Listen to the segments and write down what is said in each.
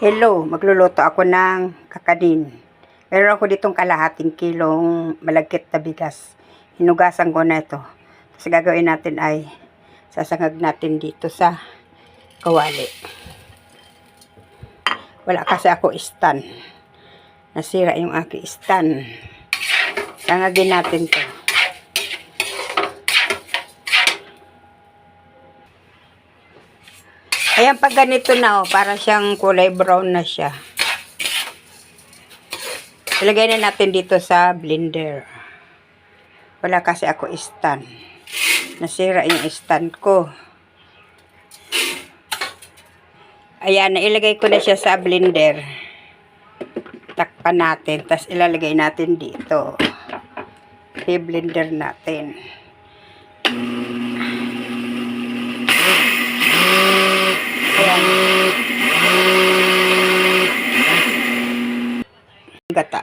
Hello, magluluto ako ng kakanin. Meron ako ditong kalahating kilong malagkit na bigas. Hinugasan ko na ito. Tapos gagawin natin ay sasangag natin dito sa kawali. Wala kasi ako stand. Nasira yung aking stand. Sangagin natin to. Ayan, pag ganito na, oh, para siyang kulay brown na siya. Ilagay na natin dito sa blender. Wala kasi ako stand. Nasira yung stand ko. Ayan, nailagay ko na siya sa blender. Takpan natin, tapos ilalagay natin dito. I-blender natin. Ayan. Gata.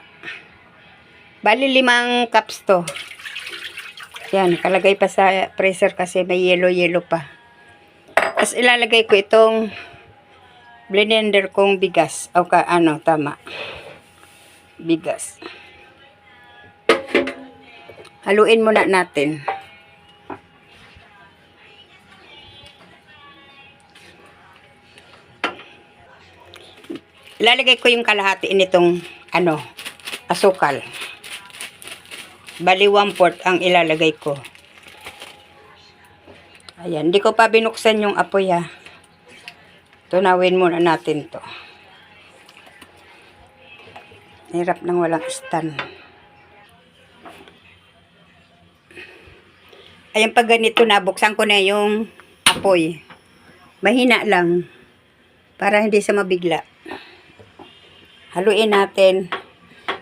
Bali limang cups to. Yan, kalagay pa sa freezer kasi may yellow-yellow pa. Tapos ilalagay ko itong blender kong bigas. O ka, ano, tama. Bigas. Haluin muna natin. Ilalagay ko yung kalahati nitong ano, asukal. Bali one fourth ang ilalagay ko. Ayan, hindi ko pa binuksan yung apoy ha. Tunawin muna natin to. Hirap nang walang stand. Ayan, pag ganito na, buksan ko na yung apoy. Mahina lang. Para hindi sa mabigla. Haluin natin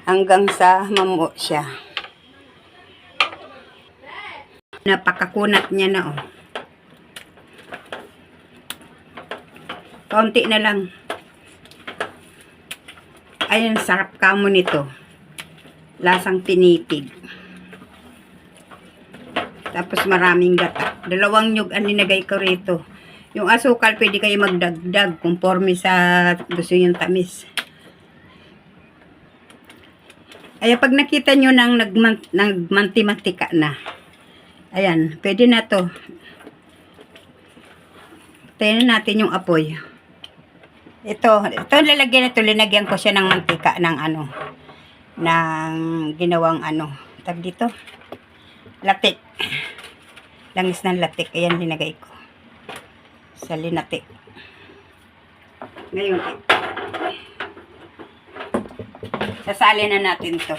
hanggang sa mamuo siya. Napakakunat niya na oh. Kaunti na lang. Ayun, sarap kamo nito. Lasang tinitig. Tapos maraming gata. Dalawang nyug ang ninagay ko rito. Yung asukal, pwede kayo magdagdag conforme sa gusto yung tamis. Ay, pag nakita nyo nang nagman, nagmanti-mantika na, ayan, pwede na to. Tayo natin yung apoy. Ito, ito lalagyan ito, linagyan ko siya ng mantika ng ano, ng ginawang ano, tag dito, latik. Langis ng latik, ayan linagay ko. Sa linatik. Ngayon, Sasali na natin to.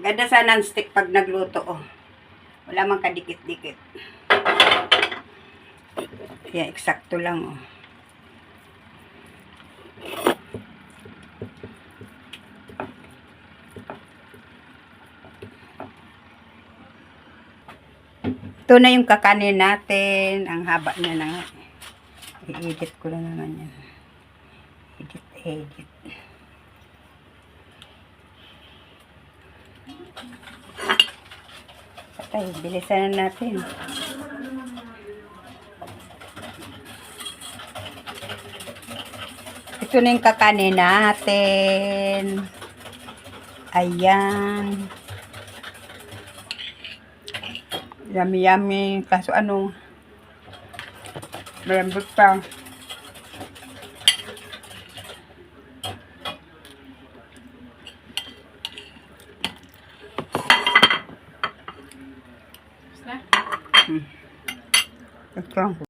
Ganda sa non-stick pag nagluto, oh. Wala mang kadikit-dikit. Kaya eksakto lang, oh. Ito na yung kakanin natin. Ang haba na nga. I-edit ko lang naman yan. Edit, edit. Patay, bilisan na natin. Ito na yung kakanin natin. Ayan. Yummy, yummy. Kaso ano, malambot pa. Hmm. Ito.